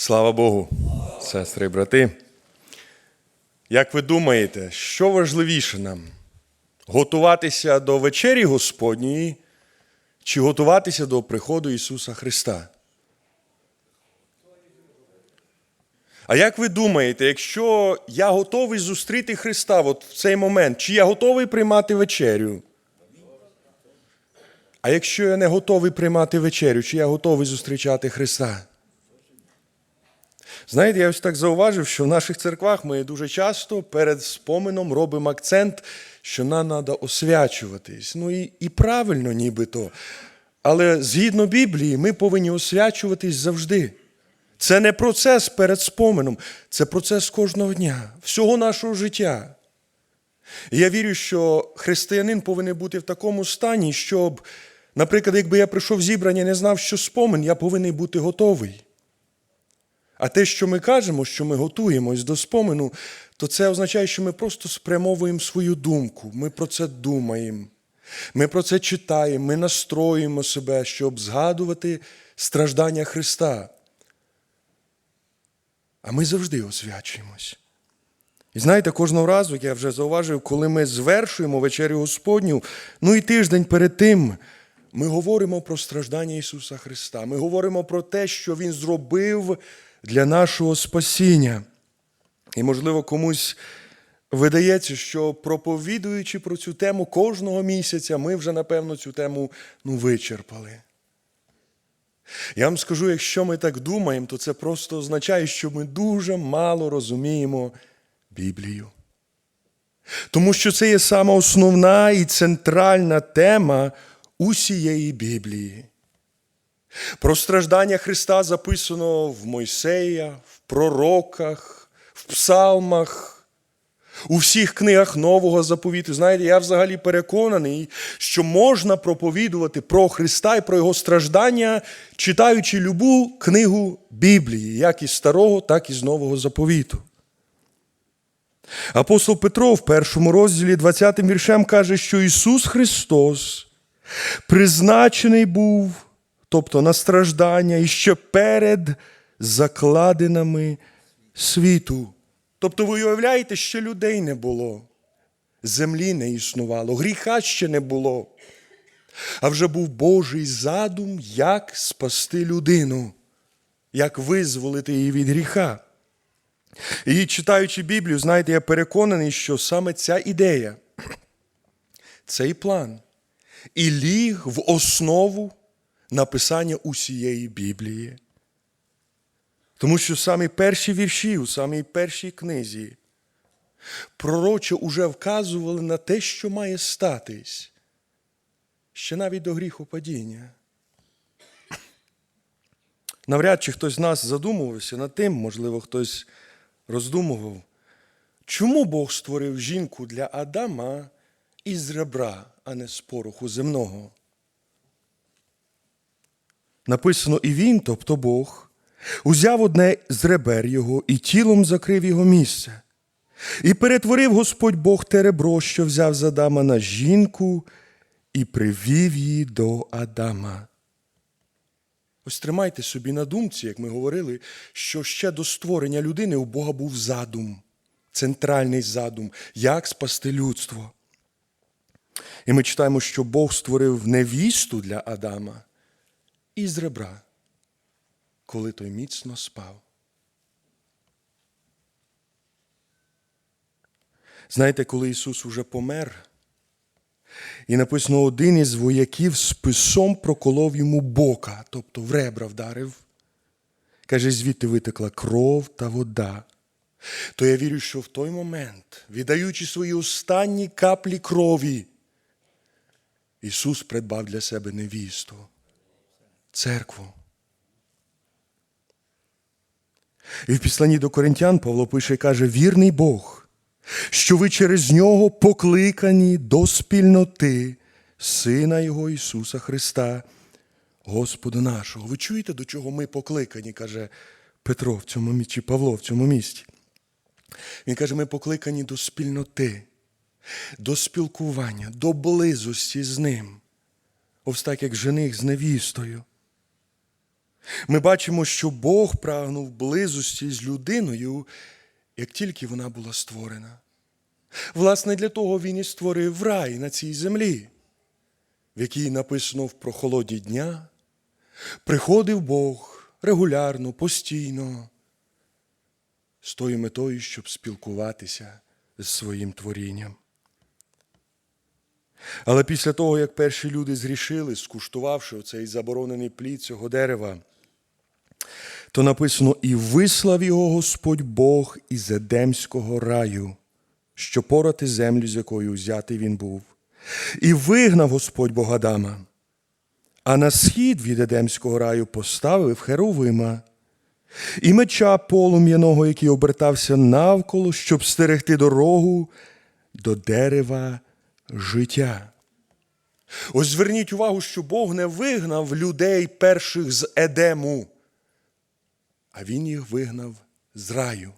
Слава Богу, сестри і брати. Як ви думаєте, що важливіше нам? Готуватися до вечері Господньої чи готуватися до приходу Ісуса Христа? А як ви думаєте, якщо я готовий зустріти Христа от в цей момент, чи я готовий приймати вечерю? А якщо я не готовий приймати вечерю, чи я готовий зустрічати Христа? Знаєте, я ось так зауважив, що в наших церквах ми дуже часто перед спомином робимо акцент, що нам треба освячуватись. Ну і, і правильно нібито. Але згідно Біблії, ми повинні освячуватись завжди. Це не процес перед споменом, це процес кожного дня, всього нашого життя. І я вірю, що християнин повинен бути в такому стані, щоб, наприклад, якби я прийшов зібрання і не знав, що спомин, я повинен бути готовий. А те, що ми кажемо, що ми готуємось до спомену, то це означає, що ми просто спрямовуємо свою думку, ми про це думаємо, ми про це читаємо, ми настроюємо себе, щоб згадувати страждання Христа. А ми завжди освячуємось. І знаєте, кожного разу, як я вже зауважив, коли ми звершуємо вечерю Господню, ну і тиждень перед тим, ми говоримо про страждання Ісуса Христа. Ми говоримо про те, що Він зробив для нашого спасіння. І, можливо, комусь видається, що проповідуючи про цю тему кожного місяця, ми вже, напевно, цю тему ну, вичерпали. Я вам скажу, якщо ми так думаємо, то це просто означає, що ми дуже мало розуміємо Біблію. Тому що це є сама основна і центральна тема усієї Біблії. Про страждання Христа записано в Мойсея, в пророках, в псалмах, у всіх книгах Нового заповіту. Знаєте, я взагалі переконаний, що можна проповідувати про Христа і про Його страждання, читаючи любу книгу Біблії, як із Старого, так і з Нового заповіту. Апостол Петро в першому розділі 20 віршем каже, що Ісус Христос призначений був, тобто на страждання, і ще перед закладинами світу. Тобто, ви уявляєте, що людей не було, землі не існувало, гріха ще не було. А вже був Божий задум, як спасти людину, як визволити її від гріха. І читаючи Біблію, знаєте, я переконаний, що саме ця ідея, цей план і ліг в основу написання усієї Біблії. Тому що самі перші вірші у самій першій книзі пророче уже вказували на те, що має статись, ще навіть до гріхопадіння. Навряд чи хтось з нас задумувався над тим, можливо, хтось роздумував, чому Бог створив жінку для Адама із ребра, а не з пороху земного. Написано, і він, тобто Бог, узяв одне з ребер його і тілом закрив його місце. І перетворив Господь Бог те ребро, що взяв з Адама на жінку, і привів її до Адама. Ось тримайте собі на думці, як ми говорили, що ще до створення людини у Бога був задум, центральний задум, як спасти людство. І ми читаємо, що Бог створив невісту для Адама із ребра, коли той міцно спав. Знаєте, коли Ісус уже помер, і написано, один із вояків списом проколов йому бока, тобто в ребра вдарив. Каже, звідти витекла кров та вода. То я вірю, що в той момент, віддаючи свої останні каплі крові, Ісус придбав для себе невісту, церкву. І в післанні до Коринтян Павло пише і каже: вірний Бог, що ви через нього покликані до спільноти Сина Його Ісуса Христа, Господа нашого. Ви чуєте, до чого ми покликані, каже Петро в цьому місці, чи Павло в цьому місці. Він каже, ми покликані до спільноти, до спілкування, до близості з ним. Ось так, як жених з невістою. Ми бачимо, що Бог прагнув близості з людиною, як тільки вона була створена. Власне, для того він і створив рай на цій землі, в якій написано в прохолоді дня, приходив Бог регулярно, постійно, з тою метою, щоб спілкуватися з своїм творінням. Але після того, як перші люди зрішили, скуштувавши оцей заборонений плід цього дерева, то написано: і вислав його Господь Бог із Едемського раю, що порати землю, з якою взятий він був, і вигнав Господь Бог Адама. А на схід від Едемського раю поставив Херовима і меча полум'яного, який обертався навколо, щоб стерегти дорогу до дерева життя. Ось зверніть увагу, що Бог не вигнав людей перших з Едему, а Він їх вигнав з раю.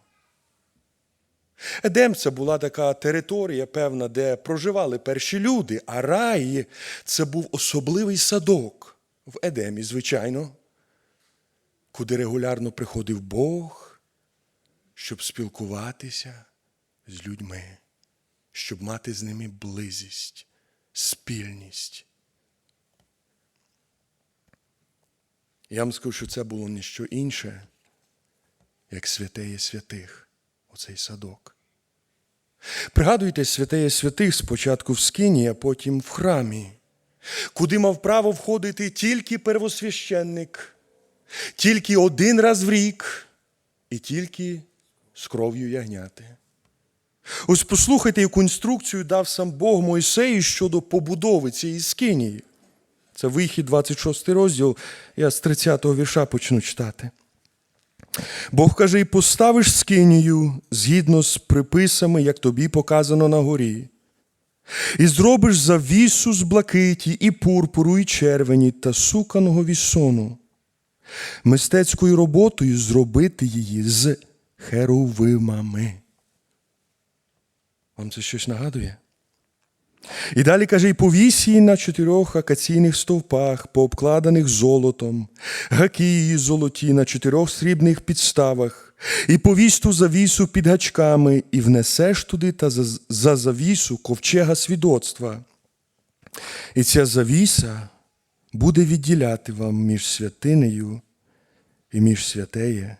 Едем це була така територія, певна, де проживали перші люди, а рай це був особливий садок в Едемі, звичайно, куди регулярно приходив Бог, щоб спілкуватися з людьми, щоб мати з ними близість, спільність. Я вам скажу, що це було не що інше, як святеє святих, оцей садок. Пригадуйте, святеє святих спочатку в скині, а потім в храмі, куди мав право входити тільки первосвященник, тільки один раз в рік і тільки з кров'ю ягняти. Ось послухайте, яку інструкцію дав сам Бог Мойсею щодо побудови цієї скинії. Це вихід, 26 розділ, я з 30-го вірша почну читати. Бог каже, і поставиш скинію згідно з приписами, як тобі показано на горі, і зробиш завісу з блакиті, і пурпуру, і червені та суканого вісону, мистецькою роботою зробити її з херувимами. Вам це щось нагадує? І далі каже, і повісь її на чотирьох акаційних стовпах, пообкладених золотом, гаки її золоті на чотирьох срібних підставах, і повісь ту завісу під гачками, і внесеш туди та за завісу ковчега свідоцтва. І ця завіса буде відділяти вам між святинею і між святеє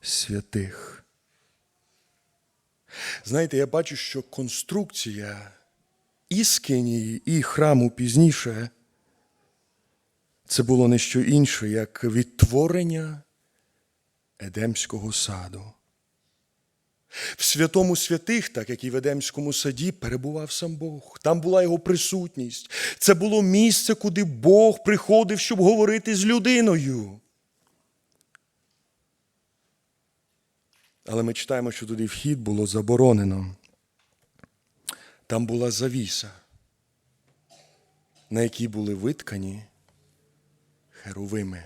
святих. Знаєте, я бачу, що конструкція і скинії, і храму пізніше це було не що інше, як відтворення Едемського саду. В святому святих, так як і в Едемському саді, перебував сам Бог. Там була його присутність. Це було місце, куди Бог приходив, щоб говорити з людиною. Але ми читаємо, що туди вхід було заборонено. Там була завіса, на якій були виткані херовими,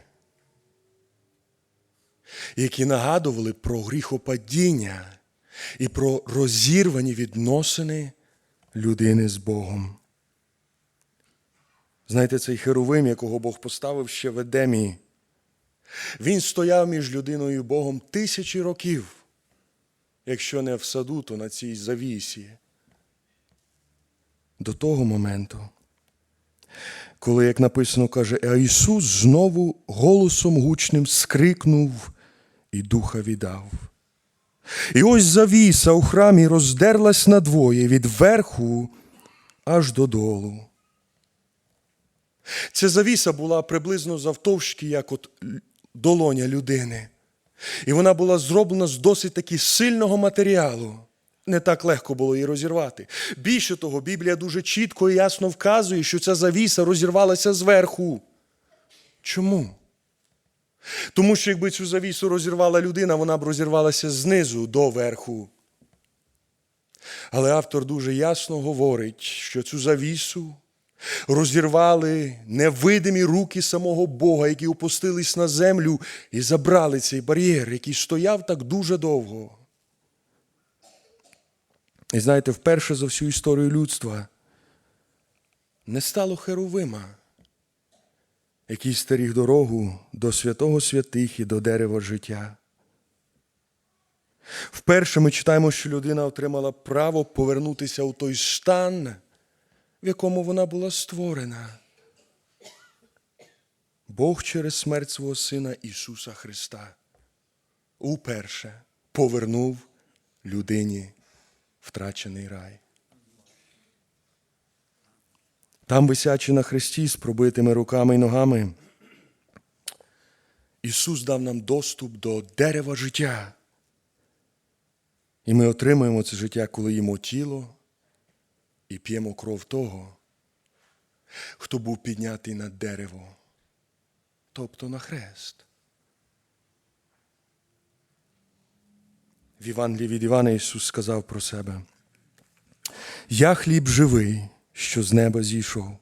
які нагадували про гріхопадіння і про розірвані відносини людини з Богом. Знаєте, цей херовим, якого Бог поставив ще в Едемі, він стояв між людиною і Богом тисячі років, якщо не в саду, то на цій завісі до того моменту, коли, як написано, каже, а Ісус знову голосом гучним скрикнув і духа віддав. І ось завіса у храмі роздерлась надвоє від верху аж додолу. Ця завіса була приблизно завтовшки, як от долоня людини. І вона була зроблена з досить таки сильного матеріалу. Не так легко було її розірвати. Більше того, Біблія дуже чітко і ясно вказує, що ця завіса розірвалася зверху. Чому? Тому що якби цю завісу розірвала людина, вона б розірвалася знизу до верху. Але автор дуже ясно говорить, що цю завісу розірвали невидимі руки самого Бога, які опустились на землю і забрали цей бар'єр, який стояв так дуже довго. І знаєте, вперше за всю історію людства не стало херовима, який стеріг дорогу до святого святих і до дерева життя. Вперше ми читаємо, що людина отримала право повернутися у той стан, в якому вона була створена. Бог через смерть свого Сина Ісуса Христа уперше повернув людині втрачений рай. Там, висячи на хресті з пробитими руками і ногами, Ісус дав нам доступ до дерева життя. І ми отримуємо це життя, коли їмо тіло і п'ємо кров того, хто був піднятий на дерево, тобто на хрест. В Євангелії від Івана Ісус сказав про себе: Я хліб живий, що з неба зійшов.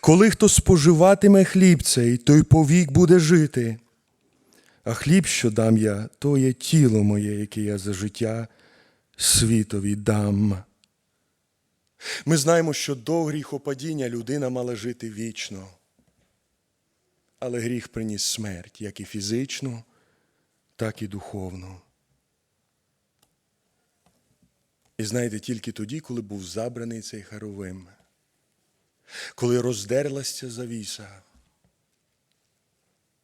Коли хто споживатиме хліб цей, той повік буде жити. А хліб, що дам я, то є тіло моє, яке я за життя світові дам. Ми знаємо, що до гріхопадіння людина мала жити вічно. Але гріх приніс смерть, як і фізичну, так і духовну. І знаєте, тільки тоді, коли був забраний цей Харовим, коли роздерлася завіса,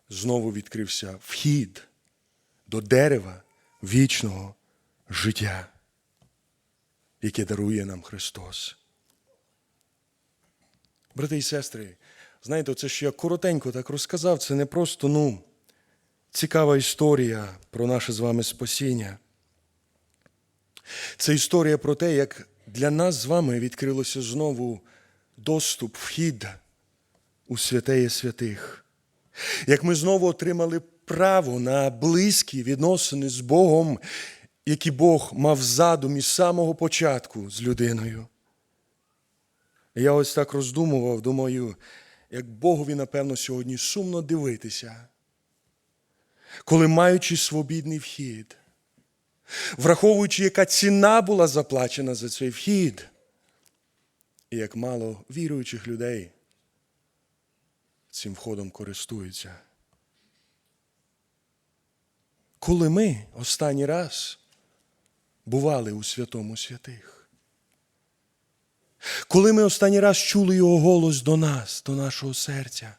знову відкрився вхід до дерева вічного життя, яке дарує нам Христос. Брати і сестри, знаєте, це що я коротенько так розказав, це не просто ну, цікава історія про наше з вами спасіння. Це історія про те, як для нас з вами відкрилося знову доступ, вхід у святеє святих, як ми знову отримали право на близькі відносини з Богом, які Бог мав задум із самого початку з людиною. Я ось так роздумував, думаю, як Богові, напевно, сьогодні сумно дивитися, коли маючи свобідний вхід, враховуючи, яка ціна була заплачена за цей вхід, і як мало віруючих людей цим входом користуються. Коли ми останній раз бували у святому святих, коли ми останній раз чули його голос до нас, до нашого серця,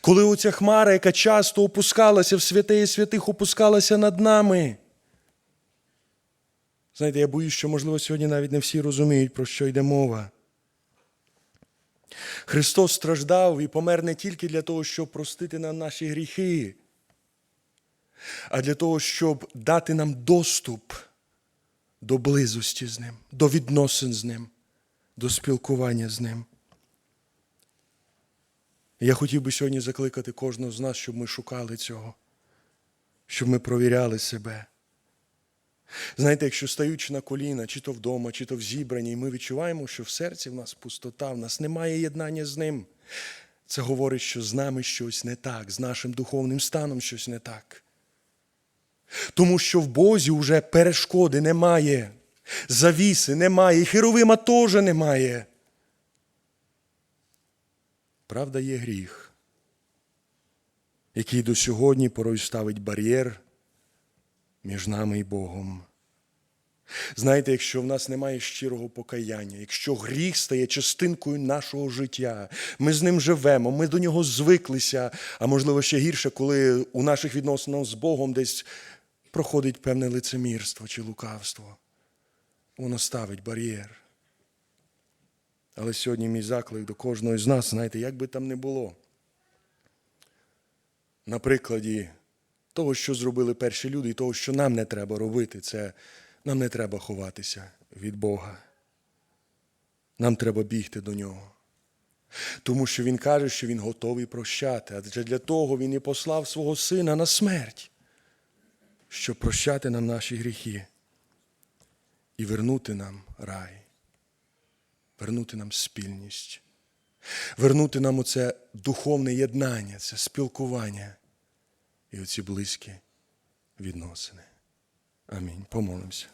коли оця хмара, яка часто опускалася в святеє святих, опускалася над нами. Знаєте, я боюсь, що, можливо, сьогодні навіть не всі розуміють, про що йде мова. Христос страждав і помер не тільки для того, щоб простити нам наші гріхи, а для того, щоб дати нам доступ до близості з Ним, до відносин з Ним, до спілкування з Ним. Я хотів би сьогодні закликати кожного з нас, щоб ми шукали цього, щоб ми провіряли себе. Знаєте, якщо стаючи на коліна, чи то вдома, чи то в зібранні, ми відчуваємо, що в серці в нас пустота, в нас немає єднання з ним. Це говорить, що з нами щось не так, з нашим духовним станом щось не так. Тому що в Бозі вже перешкоди немає, завіси немає, і херовима теж немає. Правда, є гріх, який до сьогодні порой ставить бар'єр між нами і Богом. Знаєте, якщо в нас немає щирого покаяння, якщо гріх стає частинкою нашого життя, ми з ним живемо, ми до нього звиклися, а можливо ще гірше, коли у наших відносинах з Богом десь проходить певне лицемірство чи лукавство, воно ставить бар'єр. Але сьогодні мій заклик до кожного з нас, знаєте, як би там не було. На прикладі того, що зробили перші люди, і того, що нам не треба робити, це нам не треба ховатися від Бога. Нам треба бігти до нього. Тому що Він каже, що Він готовий прощати, адже для того Він і послав свого Сина на смерть, щоб прощати нам наші гріхи і вернути нам рай, вернути нам спільність, вернути нам оце духовне єднання, це спілкування і оці близькі відносини. Амінь. Помолимося.